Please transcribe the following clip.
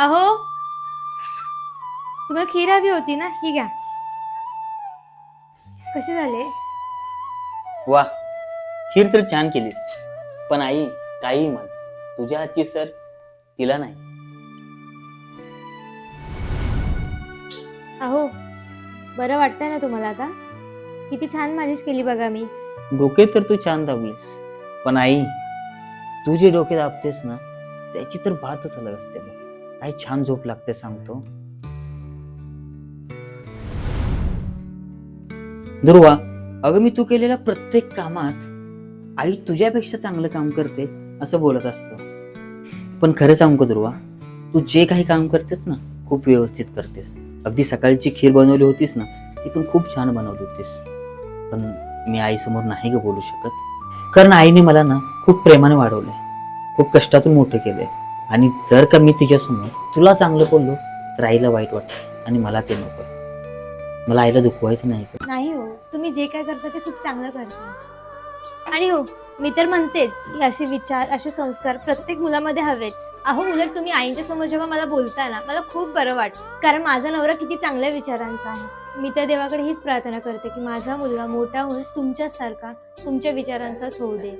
अहो तुम्हाला खीर हवी होती ना ही घ्या. कसे झाले? वा खीर तर छान केलीस. पण आई काही म्हण. तुझ्या हातची सर तिला नाही. अहो बरं वाटतंय ना तुम्हाला आता? किती छान मालिश केली बघा मी. डोके तर तू छान दाबलीस. पण आई तू जे डोके दाबतेस ना त्याची तर बातच अलग असते बघ. काय छान झोप लागते सांगतो. ध्रुवा अगं मी तू केलेल्या प्रत्येक कामात आई तुझ्यापेक्षा चांगलं काम करते असं बोलत असतो. पण खरं सांगू का ध्रुवा तू जे काही काम करतेस ना खूप व्यवस्थित करतेस. अगदी सकाळची खीर बनवली होतीस ना ती पण खूप छान बनवली होतीस. पण मी आईसमोर नाही ग बोलू शकत. कारण आईने मला ना खूप प्रेमाने वाढवलंय. खूप कष्टातून मोठं केलंय. आणि जर का मी तिच्यासमोर तुला चांगलं बोललो तर आईला वाईट वाटतं आणि मला ते नको. मला आईला दुखवायचं नाही. नाही हो तुम्ही जे काय करता ते खूप चांगलं करता. आणि हो मी तर म्हणतेच की असे विचार असे संस्कार प्रत्येक मुलामध्ये हवेच अहो उलट तुम्ही आईच्या समोर जेव्हा मला बोलताय ना मला खूप बरं वाटतं. कारण माझा नवरा किती चांगल्या विचारांचा आहे. मी त्या देवाकडे हीच प्रार्थना करते की माझा मुलगा मोठा होऊन तुमच्यासारखा तुमच्या विचारांचाच होऊ दे.